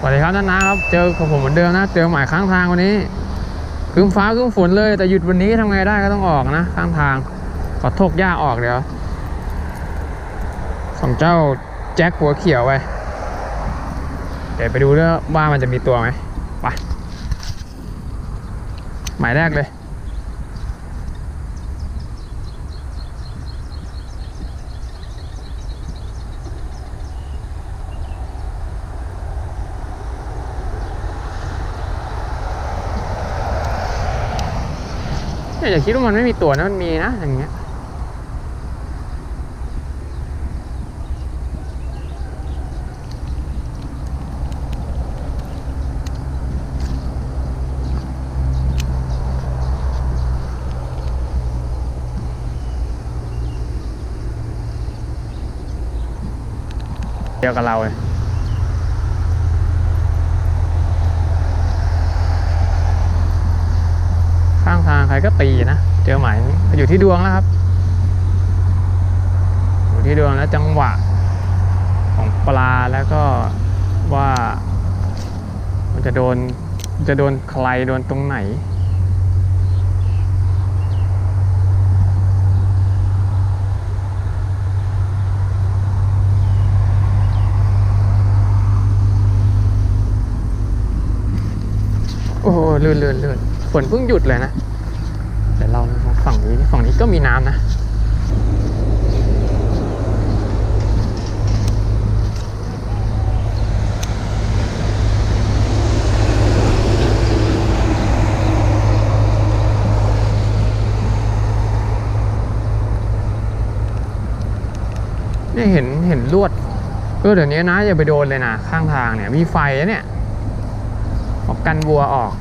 สวัสดีครับท่านนะครับ เจอกับผมเหมือนเดิมนะ เจอหมายข้างทางวันนี้ครึ้มฟ้าครึ้มฝนเลยแต่หยุดวันนี้ทำไงได้ก็ต้องออกนะ ข้างทางขอโทกหญ้าออกเดี๋ยวของเจ้าแจ็คหัวเขียวไปเดี๋ยวไปดูด้วยว่ามันจะมีตัวไหมไปหมายแรกเลย เนี่ยอย่าคิดว่ามันไม่มีตัวนะมันมีนะอย่างเงี้ยเดียวกับเราเลยข้างทาง ใครก็ตีนะ เจอหมายอยู่ที่ดวงแล้วครับ อยู่ที่ดวงแล้วจังหวะของปลาแล้วก็ว่ามันจะโดนจะโดนใครโดนตรงไหนโอ้โหลื่นลื่นลื่นฝนเพิ่งหยุดเลยนะ ฝั่งนี้ก็มีน้ำนะเนี่เห็นเห็นลวดเออเดี๋ยวนี้นะอย่าไปโดนเลยนะ ข้างทางเนี่ย มีไฟเนี่ยออกกันวัวออก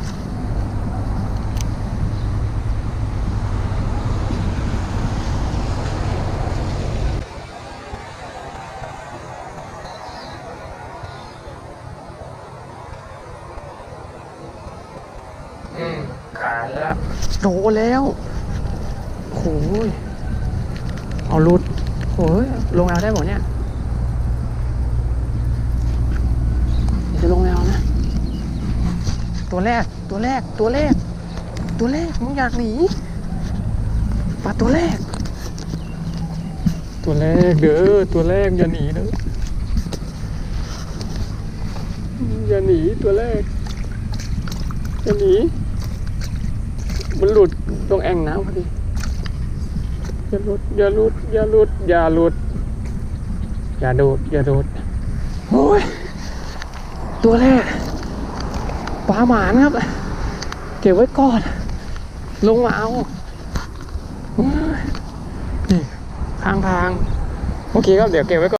ขายแล้วโดนแล้วโอ้ยเอารุดโอ้ยลงแอลได้หมดเนี่ยจะลงแอลนะ ตัวแรกตัวแรกตัวแรก ตัวแรกมึงอยากหนีปลาตัวแรก ตัวแรกเด้อตัวแรกอย่าหนีนะอย่าหนีตัวแรกอย่าหนี มันหลุดตรงแอ่งน้ำพอดี อย่าหลุด อย่าหลุด อย่าหลุด อย่าหลุด อย่าโดด อย่าโดด โอ้ย ตัวแรก ปลาหมานครับ เก็บไว้ก่อน ลงมาเอาโอ้ยนี่ข้างทาง โอเคครับ เดี๋ยวเก็บไว้ก่อน